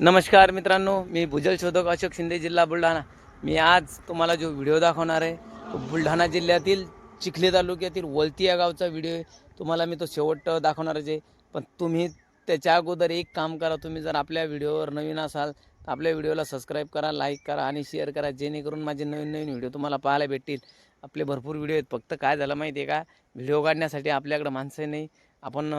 नमस्कार मित्रांनो मी भुजल शोधक अशोक शिंदे जिल्हा बुलढाणा. मी आज तुम्हाला जो व्हिडिओ दाखवणार आहे तो बुलढाणा जिल्ह्यातील चिखली तालुक्यातील वलती या गावचा व्हिडिओ आहे. तुम्हाला मी तो शेवट दाखवणारच आहे पण तुम्ही त्याच्या अगोदर एक काम करा तुम्ही जर आपल्या व्हिडिओवर नवीन असाल तर आपल्या व्हिडिओला सबस्क्राईब करा लाईक करा आणि शेअर करा जेणेकरून माझे नवीन नवीन व्हिडिओ तुम्हाला पाहायला भेटतील. आपले भरपूर व्हिडिओ आहेत. फक्त काय झालं माहिती आहे का? व्हिडिओ काढण्यासाठी आपल्याकडं माणसं नाही. आपण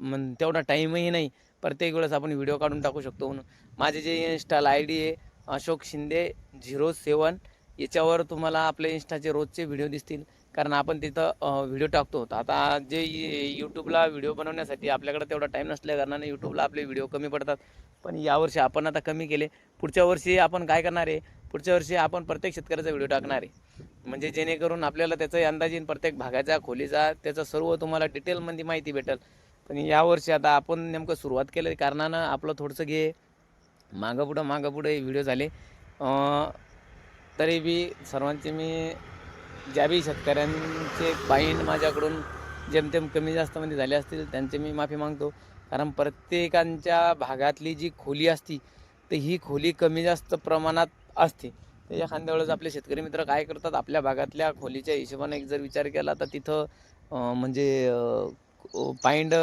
मन तेवढा टाईमही नाही. प्रत्येक वेळेस आपण व्हिडिओ काढून टाकू शकतो म्हणून. माझे जे इन्स्टाल आय डी आहे अशोक शिंदे झिरो सेवन याच्यावर तुम्हाला आपले इन्स्टाचे रोजचे व्हिडिओ दिसतील. कारण आपण तिथं व्हिडिओ टाकतो आता जे यूट्यूबला व्हिडिओ बनवण्यासाठी आपल्याकडे तेवढा टाईम नसल्या कारणाने यूट्यूबला आपले व्हिडिओ कमी पडतात. पण यावर्षी आपण आता कमी केले. पुढच्या वर्षी आपण काय करणार आहे? पुढच्या वर्षी आपण प्रत्येक शेतकऱ्याचा व्हिडिओ टाकणार आहे. म्हणजे जेणेकरून आपल्याला त्याचा अंदाजीन प्रत्येक भागाचा खोलीचा त्याचं सर्व तुम्हाला डिटेलमध्ये माहिती भेटेल. पण यावर्षी आता आपण नेमकं सुरुवात केलं कारणानं आपलं थोडंसं घे. मागं पुढं मागं पुढं व्हिडिओ झाले. तरी बी सर्वांचे मी ज्या बी शेतकऱ्यांचे पाईन माझ्याकडून जेमतेम कमी जास्तमध्ये झाले असतील त्यांचे मी माफी मागतो. कारण प्रत्येकांच्या भागातली जी खोली असती तर ही खोली कमी जास्त प्रमाणात असते. तर एखाद्या वेळेस आपले शेतकरी मित्र काय करतात आपल्या भागातल्या खोलीच्या हिशोबाने एक जर विचार केला तर तिथं म्हणजे अं, पाईंड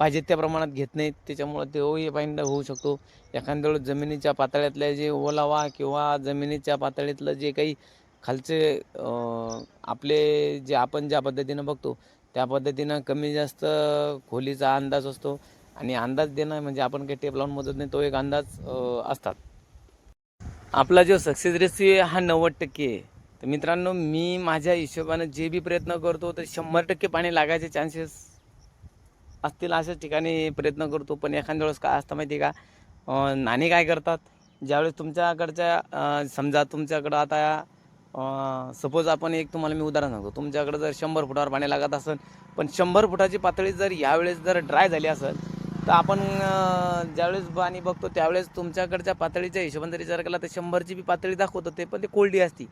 पाहिजे त्या प्रमाणात घेत नाहीत. त्याच्यामुळं तोही पाईंड होऊ शकतो. एखाद्या वेळेस जमिनीच्या पातळ्यातल्या जे ओलावा किंवा जमिनीच्या पातळीतलं जे काही खालचे आपले जे आपण ज्या पद्धतीनं बघतो त्या पद्धतीनं कमी जास्त खोलीचा अंदाज असतो. आणि अंदाज देणं म्हणजे आपण काही टेप लावून मोजत नाही तो एक अंदाज असतात. आपला जो सक्सेस रेसिओ हा नव्वद टक्के आहे. तर मित्रांनो मी माझ्या हिशोबानं जे बी प्रयत्न करतो तर शंभर टक्के पाणी लागायचे चान्सेस असतील अशाच ठिकाणी प्रयत्न करतो. पण एखाद्या वेळेस काय असतं माहिती आहे का? नाणी काय करतात? ज्यावेळेस तुमच्याकडच्या समजा तुमच्याकडं आता सपोज आपण एक तुम्हाला मी उदाहरण सांगतो. तुमच्याकडं जर शंभर फुटावर पाणी लागत असेल पण शंभर फुटाची पातळी जर यावेळेस जर ड्राय झाली असेल तर आपण ज्यावेळेस पाणी बघतो त्यावेळेस तुमच्याकडच्या पातळीच्या हिशोबाने जर विचार केला तर शंभरची बी पातळी दाखवतो ते पण ते कोल्डी असती.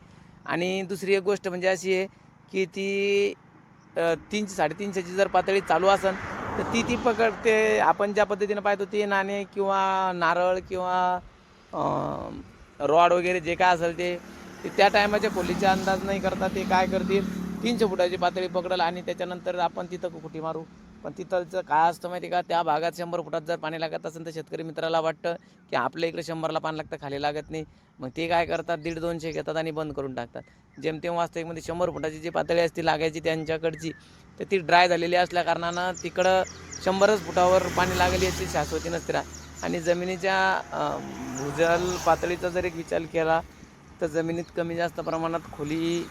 आणि दुसरी एक गोष्ट म्हणजे अशी आहे की ती तीनशे साडेतीनशेची जर पातळी चालू असेल तर ती ती पकडते. आपण ज्या पद्धतीनं पाहतो ते नाणे किंवा नारळ किंवा रॉड वगैरे जे काय असेल ते ते त्या टायमाच्या खोलीचा अंदाज नाही करता ते काय करतील? तीनशे फुटाची पातळी पकडल आणि त्याच्यानंतर आपण तिथं कुठे मारू. पण तिथलचं काय असतं माहिती आहे का त्या भागात शंभर फुटात जर पाणी लागत असेल तर शेतकरी मित्राला वाटतं की आपल्या इकडे शंभरला पाणी लागतं खाली लागत नाही. मग ते काय करतात दीड दोनशे घेतात आणि बंद करून टाकतात. जेमतेम वास्तविकमध्ये शंभर फुटाची जी पातळी असते लागायची त्यांच्याकडची तर ती ड्राय झालेली असल्या कारणानं तिकडं शंभरच फुटावर पाणी लागेल याची शाश्वती नसते आणि जमिनीच्या भूजल पातळीचा जर एक विचार केला तर जमिनीत कमी जास्त प्रमाणात खोली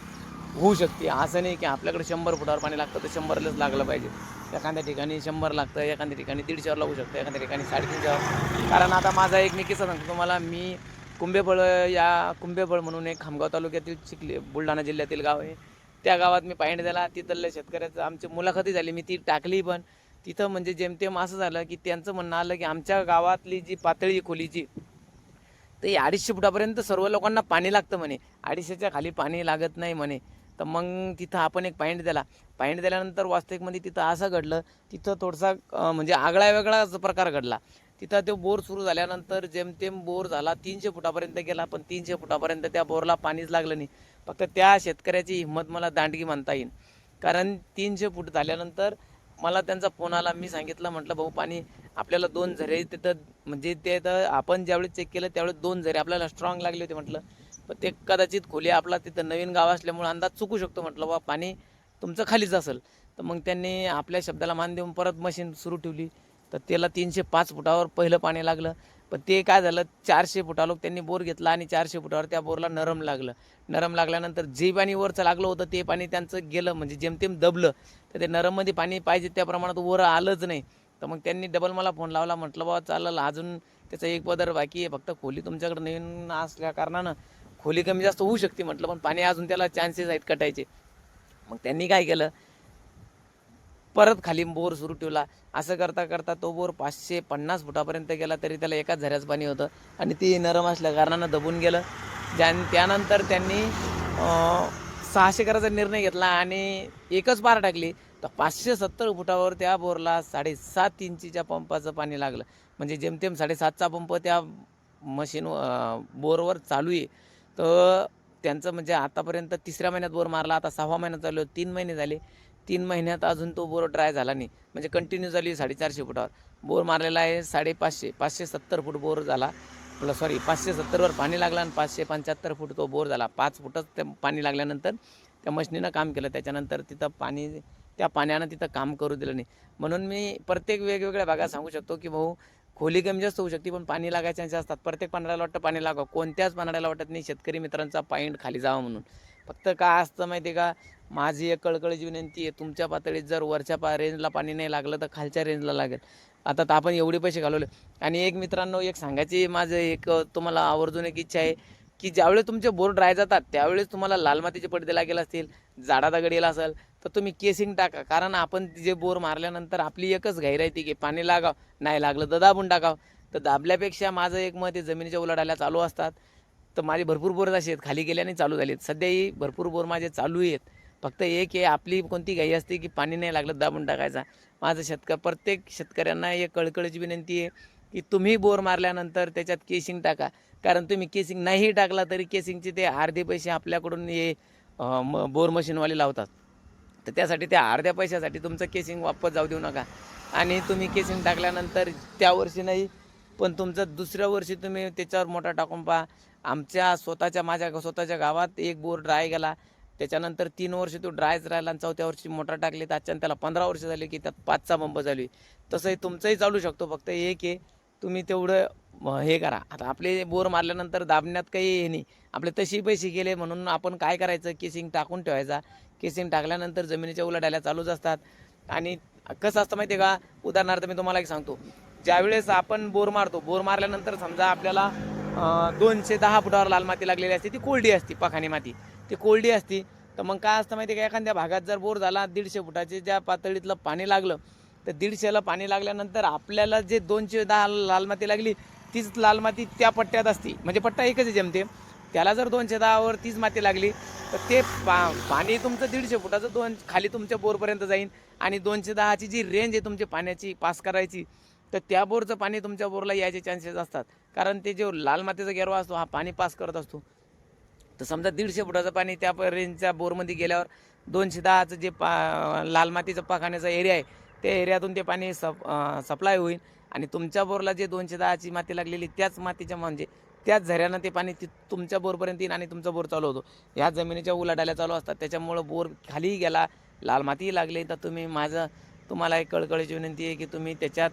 होऊ शकते. असं नाही की आपल्याकडे शंभर फुटावर पाणी लागतं तर शंभरलाच लागलं पाहिजे. एखाद्या ठिकाणी शंभर लागतं एखाद्या ठिकाणी दीडशेवर लागू शकतं एखाद्या ठिकाणी साडेतीनशेवर. कारण आता माझा एक मी किस्सा सांगतो तुम्हाला. मी कुंभेफळ या कुंभेफळ म्हणून एक खामगाव तालुक्यातील चिखली बुलढाणा जिल्ह्यातील गाव आहे. त्या गावात मी पाणी दिला तिथल्या शेतकऱ्याचं आमची मुलाखती झाली. मी ती टाकली पण तिथं म्हणजे जेमतेम असं झालं की त्यांचं म्हणणं आलं की आमच्या गावातली जी पातळी खोलीची तर ही अडीचशे फुटापर्यंत सर्व लोकांना पाणी लागतं म्हणे. अडीचशेच्या खाली पाणी लागत नाही म्हणे. तर मग तिथं आपण एक पॉईंट दिला पॉईंट दिल्यानंतर वास्तविकमध्ये तिथं असं घडलं तिथं थोडासा म्हणजे आगळा वेगळाच प्रकार घडला. तिथं तो बोर सुरू झाल्यानंतर जेमतेम बोर झाला तीनशे फुटापर्यंत गेला पण तीनशे फुटापर्यंत त्या बोरला पाणीच लागलं नाही. फक्त त्या शेतकऱ्याची हिंमत मला दांडगी म्हणता येईल कारण तीनशे फूट झाल्यानंतर मला त्यांचा फोन आला मी सांगितलं म्हटलं भाऊ पाणी आपल्याला दोन झरे तिथं म्हणजे ते तर आपण ज्यावेळेस चेक केलं त्यावेळेस दोन झरे आपल्याला स्ट्रॉंग लागले होते म्हटलं. पण ते कदाचित खोली आपला तिथं नवीन गाव असल्यामुळे अंदाज चुकू शकतो. म्हटलं बा पाणी तुमचं खालीच असेल. तर मग त्यांनी आपल्या शब्दाला मान देऊन परत मशीन सुरू ठेवली. तर त्याला तीनशे पाच फुटावर पहिलं पाणी लागलं. पण ते काय झालं चारशे फुटालोक त्यांनी बोर घेतला आणि चारशे फुटावर त्या बोरला नरम लागलं. नरम लागल्यानंतर जे पाणी वरचं लागलं होतं ते पाणी त्यांचं गेलं म्हणजे जेमतेम दबलं. तर ते नरममध्ये पाणी पाहिजे त्या प्रमाणात वर आलंच नाही. तर मग त्यांनी डबल मला फोन लावला म्हटलं बाबा चालेल अजून त्याचा एक पदर बाकी आहे. फक्त खोली तुमच्याकडे नवीन असल्या कारणानं खोली कमी जास्त होऊ शकते म्हटलं पण पाणी अजून त्याला चान्सेस आहेत कटायचे. मग त्यांनी काय केलं? परत खाली बोर सुरू ठेवला. असं करता करता तो बोर पाचशे पन्नास फुटापर्यंत गेला तरी त्याला एकाच झऱ्याचं पाणी होतं आणि ते नरम असल्या कारणानं दबून गेलं. ज्या त्यानंतर त्यांनी सहाशे करायचा निर्णय घेतला आणि एकच पार टाकली. तर पाचशे सत्तर फुटावर त्या बोरला साडेसात इंचीच्या पंपाचं पाणी लागलं. म्हणजे जेमतेम साडेसातचा पंप त्या मशीन बोरवर चालू आहे. तर त्यांचं म्हणजे आतापर्यंत तिसऱ्या महिन्यात बोर मारला आता सहावा महिना चालू तीन महिने झाले. तीन महिन्यात अजून तो बोर ड्राय झाला नाही. म्हणजे कंटिन्यू झाली साडेचारशे फुटावर. बोर मारलेला आहे साडेपाचशे पाचशे सत्तर फूट बोर झाला. आपलं सॉरी पाचशे सत्तरवर पाणी लागलं आणि पाचशे पंच्याहत्तर फूट तो बोर झाला. पाच फुटच ते पाणी लागल्यानंतर त्या मशनीनं काम केलं. त्याच्यानंतर तिथं पाणी त्या पाण्यानं तिथं काम करू दिलं नाही. म्हणून मी प्रत्येक वेगवेगळ्या भागात सांगू शकतो की भाऊ खोली कमी जास्त होऊ शकते पण पाणी लागायचे चान्सेस असतात प्रत्येक पाण्याला वाटतं पाणी लागावं. कोणत्याच पाण्याला वाटत नाही शेतकरी मित्रांचा पाईंट खाली जावा म्हणून. फक्त काय असतं माहिती आहे का माझी एक कळकळीची विनंती आहे तुमच्या पातळीत जर वरच्या पा रेंजला पाणी नाही लागलं तर खालच्या रेंजला लागेल. आता तर आपण एवढे पैसे घालवले. आणि एक मित्रांनो एक सांगायची माझं एक तुम्हाला आवर्जून एक इच्छा आहे. की ज्यावेळेस तुमचे बोर ड्राय जातात त्यावेळेस तुम्हाला लाल मातीचे पडदे लागेल असतील जाडा गडीला असेल तर तुम्ही केसिंग टाका. कारण आपण जे बोर मारल्यानंतर आपली एकच घाई राहते की पाणी लागाव नाही लागलं तर दाबून टाकाव. तर दाबल्यापेक्षा माझं एक मत हे जमिनीच्या उलाढाल्या चालू असतात. तर माझे भरपूर बोर असे आहेत खाली गेल्याने चालू झालेत. सध्याही भरपूर बोर माझे चालू आहेत. फक्त एक हे आपली कोणती घाई असते की पाणी नाही लागलं दाबून टाकायचा. माझं शेतक प्रत्येक शेतकऱ्यांना एक कळकळीची विनंती आहे की तुम्ही बोर मारल्यानंतर त्याच्यात केसिंग टाका. कारण तुम्ही केसिंग नाही टाकला तरी केसिंगचे ते अर्धे पैसे आपल्याकडून हे म बोर मशीनवाले लावतात. तर त्यासाठी त्या अर्ध्या पैशासाठी तुमचं केसिंग वापस जाऊ देऊ नका. आणि तुम्ही केसिंग टाकल्यानंतर त्या वर्षी नाही पण तुमचं दुसऱ्या वर्षी तुम्ही त्याच्यावर मोठा टाकून पहा. आमच्या स्वतःच्या माझ्या स्वतःच्या गावात एक बोर ड्राय गेला. त्याच्यानंतर तीन वर्ष तो ड्रायच राहिला आणि चौथ्या वर्षी मोटर टाकली. अच्छा त्याला पंधरा वर्ष झाली की त्यात पाचचा सहा बंब आहे. तसंही तुमचंही चालू शकतो. फक्त एक आहे तुम्ही तेवढं हे करा. आता आपले बोर मारल्यानंतर दाबण्यात काही हे नाही. आपले तशी पैसे गेले म्हणून आपण काय करायचं? केसिंग टाकून ठेवायचा. केसिंग टाकल्यानंतर जमिनीच्या उलाढाल्या चालूच असतात. आणि कसं असतं माहिती आहे का? उदाहरणार्थ मी तुम्हाला एक सांगतो. ज्यावेळेस आपण बोर मारतो बोर मारल्यानंतर समजा आपल्याला दोनशे दहा फुटावर लाल माती लागलेली असते ती कोरडी असते पाखाणी माती. ती कोरडी असती. तर मग काय असतं माहिती आहे का? एखाद्या भागात जर बोर झाला दीडशे फुटाचे ज्या पातळीतलं पाणी लागलं तर दीडशेला पाणी लागल्यानंतर आपल्याला जे दोनशे दहा लाल माती लागली तीच लाल माती त्या पट्ट्यात असती. म्हणजे पट्टा एकच आहे जमते त्याला जर दोनशे दहावर तीच माती लागली तर ते पा पाणी तुमचं दीडशे फुटाचं दोन खाली तुमच्या बोरपर्यंत जाईन आणि दोनशे दहाची जी रेंज आहे तुमची पाण्याची पास करायची तर त्या बोरचं पाणी तुमच्या बोरला यायचे चान्सेस असतात. कारण ते जो लाल मातीचा गेरवा असतो हा पाणी पास करत असतो. तर समजा दीडशे फुटाचं पाणी त्या रेंजच्या बोरमध्ये गेल्यावर दोनशे दहाचं जे पा लाल मातीचं पाखाण्याचा एरिया आहे त्या एरियातून ते पाणी सप सप्लाय होईल. आणि तुमच्या बोरला जे दोनशे दहाची माती लागलेली त्याच मातीच्या म्हणजे त्याच झऱ्यानं ते पाणी ति तुमच्या बोरपर्यंत येईल आणि तुमचा बोर चालू होतो. ह्या जमिनीच्या उलाढाल्या चालू असतात. त्याच्यामुळं बोर खालीही गेला लाल मातीही लागली. तर तुम्ही माझं तुम्हाला एक कळकळीची विनंती आहे की तुम्ही त्याच्यात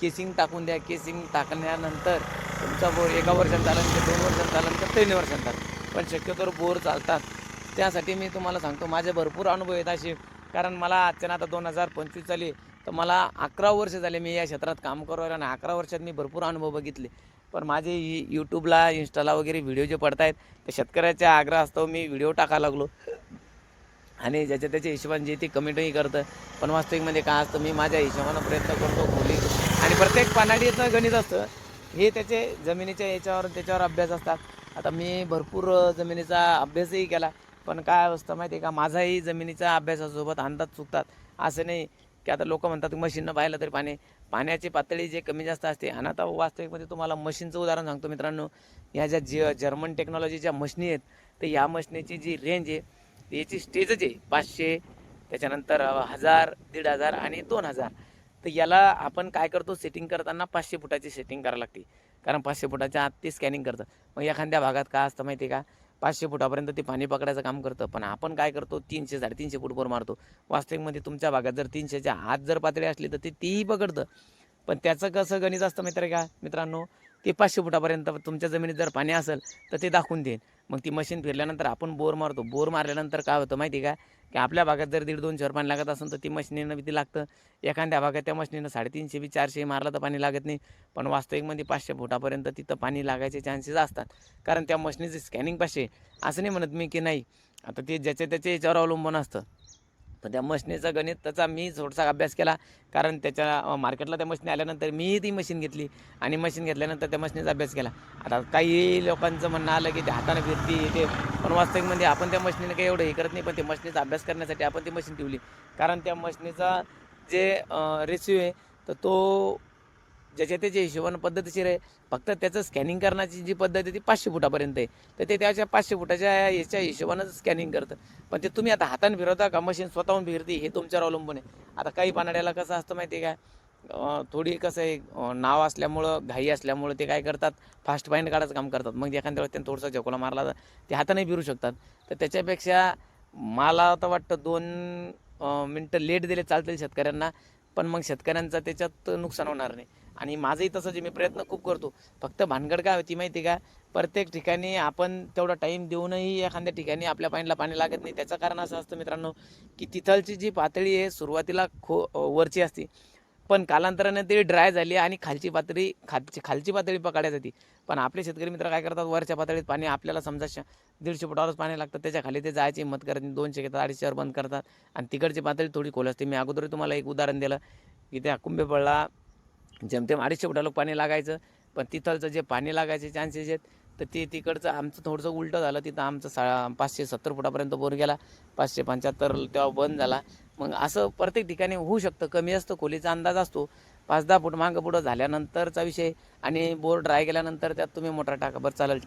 केसिंग टाकून द्या. केसिंग टाकल्यानंतर तुमचा बोर एका वर्षात झाला की दोन वर्षात झाला तर तीन वर्षात झाला. पण शक्यतो बोर चालतात त्यासाठी मी तुम्हाला सांगतो माझे भरपूर अनुभव आहेत असे. कारण मला आजच्या आता दोन हजार पंचवीस झाली तर मला अकरा वर्ष झाले मी या क्षेत्रात काम करू आणि अकरा वर्षात मी भरपूर अनुभव बघितले. पण माझे यूट्यूबला इंस्टाला वगैरे व्हिडिओ जे पडत आहेत ते शेतकऱ्याच्या आग्रह असतो मी व्हिडिओ टाकायला लागलो. आणि ज्याच्या त्याच्या हिशोबाने जे ते कमेंटही करतं. पण वास्तविकमध्ये काय असतं मी माझ्या हिशोबानं प्रयत्न करतो खोली. आणि प्रत्येक पानाडीचं गणित असतं. हे त्याचे जमिनीच्या याच्यावर त्याच्यावर अभ्यास असतात. आता मी भरपूर जमिनीचा अभ्यासही केला. पण काय असतं माहिती आहे का? माझाही जमिनीचा अभ्यासासोबत अंदाज चुकतात. असं नाही की आता लोक म्हणतात मशीननं पाहिलं तरी पाणी. पाण्याची पातळी जे कमी जास्त असते आणि आता वास्तविकमध्ये तुम्हाला मशीनचं उदाहरण सांगतो मित्रांनो. ह्या ज्या जे जर्मन टेक्नॉलॉजीच्या मशनी आहेत तर या मशनीची जी रेंज आहे याची स्टेजच आहे पाचशे त्याच्यानंतर हजार दीड हजार आणि दोन हजार. तर याला आपण काय करतो? सेटिंग करताना पाचशे फुटाची सेटिंग करावी लागते. कारण पाचशे फुटाच्या आत ते स्कॅनिंग करतं. मग एखाद्या भागात काय असतं माहिती आहे का? पाचशे फुटापर्यंत ते पाणी पकडायचं काम करतं. पण आपण काय करतो? तीनशे साडेतीनशे फुटवर मारतो. वास्तविकमध्ये तुमच्या भागात जर तीनशेच्या आत जर पातळी असली तर ते तीही पकडतं. पण त्याचं कसं गणित असतं मित्र आहे का? मित्रांनो ते पाचशे फुटापर्यंत तुमच्या जमिनीत जर पाणी असेल तर ते दाखवून देईन. मग ती मशीन फिरल्यानंतर आपण बोर मारतो. बोर मारल्यानंतर काय होतं माहिती आहे का? की आपल्या भागात जर दीड दोनशे पाणी लागत असेल तर ती मशिनीनं किती लागतं. एखाद्या भागात त्या मशिनीनं साडेतीनशे बी चारशे मारलं तर पाणी लागत नाही. पण वास्तविकमध्ये पाचशे फुटापर्यंत तिथं पाणी लागायचे चान्सेस असतात. कारण त्या मशिनीचं स्कॅनिंग पाचशे. असं नाही म्हणत मी की नाही. आता ते ज्याच्या त्याच्या याच्यावर अवलंबून असतं. पण त्या मशनीचं गणित त्याचा मी थोडासा अभ्यास केला. कारण त्याच्या मार्केटला त्या मशीन आल्यानंतर मीही ती मशीन घेतली आणि मशीन घेतल्यानंतर त्या मशीनीचा अभ्यास केला. आता काही लोकांचं म्हणणं आलं की ते हाताने फिरती ते पण वास्तविक म्हणजे आपण त्या मशीनीने काही एवढं हे करत नाही पण ते मशीनीचा अभ्यास करण्यासाठी आपण ती मशीन ठेवली. कारण त्या मशीनीचा जे रेसिओ आहे तर तो ज्याच्या त्याच्या हिशोबानं पद्धतशीर आहे. फक्त त्याचं स्कॅनिंग करण्याची जी पद्धत आहे ती पाचशे फुटापर्यंत आहे. तर ते त्याच्या पाचशे फुटाच्या याच्या हिशोबानं स्कॅनिंग करतं पण ते तुम्ही आता हाताने फिरवता का? मशीन स्वतःहून फिरते हे तुमच्यावर अवलंबून आहे. आता काही पानाड्याला कसं असतं माहिती आहे का? थोडी कसं आहे नाव असल्यामुळं घाई असल्यामुळं ते काय करतात? फास्ट पाईंट काढायचं काम करतात. मग एखाद्या वेळेस त्यांनी थोडंसं झोकोला मारला तर ते हाताने फिरू शकतात. तर त्याच्यापेक्षा मला तर वाटतं दोन मिनटं लेट दिले चालतील शेतकऱ्यांना. पण मग शेतकऱ्यांचं त्याच्यात नुकसान होणार नाही. आणि माझंही तसं जे मी प्रयत्न खूप करतो. फक्त भानगड काय होती माहिती आहे का? प्रत्येक ठिकाणी आपण तेवढा टाईम देऊनही एखाद्या ठिकाणी आपल्या पाणीला पाणी लागत नाही. त्याचं कारण असं असतं मित्रांनो की तिथलची जी पातळी आहे सुरुवातीला खो वरची असते. पण कालांतराने ती ड्राय झाली आणि खालची पातळी खालची खालची पातळी पकडायला जाते. पण आपले शेतकरी मित्र काय करतात? वरच्या पातळीत पाणी आपल्याला समजा श- दीडशे फुटावरच पाणी लागतं. त्याच्याखाली ते जायची हिंमत करत नाही. दोनशे घेतात अडीचशेवर बंद करतात. आणि तिकडची पातळी थोडी खोल असते. मी अगोदर तुम्हाला एक उदाहरण दिलं. की त्या कुंभेपळला जेमतेम अडीचशे फुटा लोक पाणी लागायचं पण तिथलचं जे पाणी लागायचे चान्सेस आहेत तर ते तिकडचं आमचं थोडंसं उलटं झालं. तिथं आमचं सा पाचशे सत्तर फुटापर्यंत बोर गेला पाचशे पंच्याहत्तर तेव्हा बंद झाला. मग असं प्रत्येक ठिकाणी होऊ शकतं. कमी असतं खोलीचा अंदाज असतो. पाच दहा फूट मागं पुढं झाल्यानंतरचा विषय आणि बोर ड्राय केल्यानंतर त्यात तुम्ही मोटर टाका. बरं चालेल.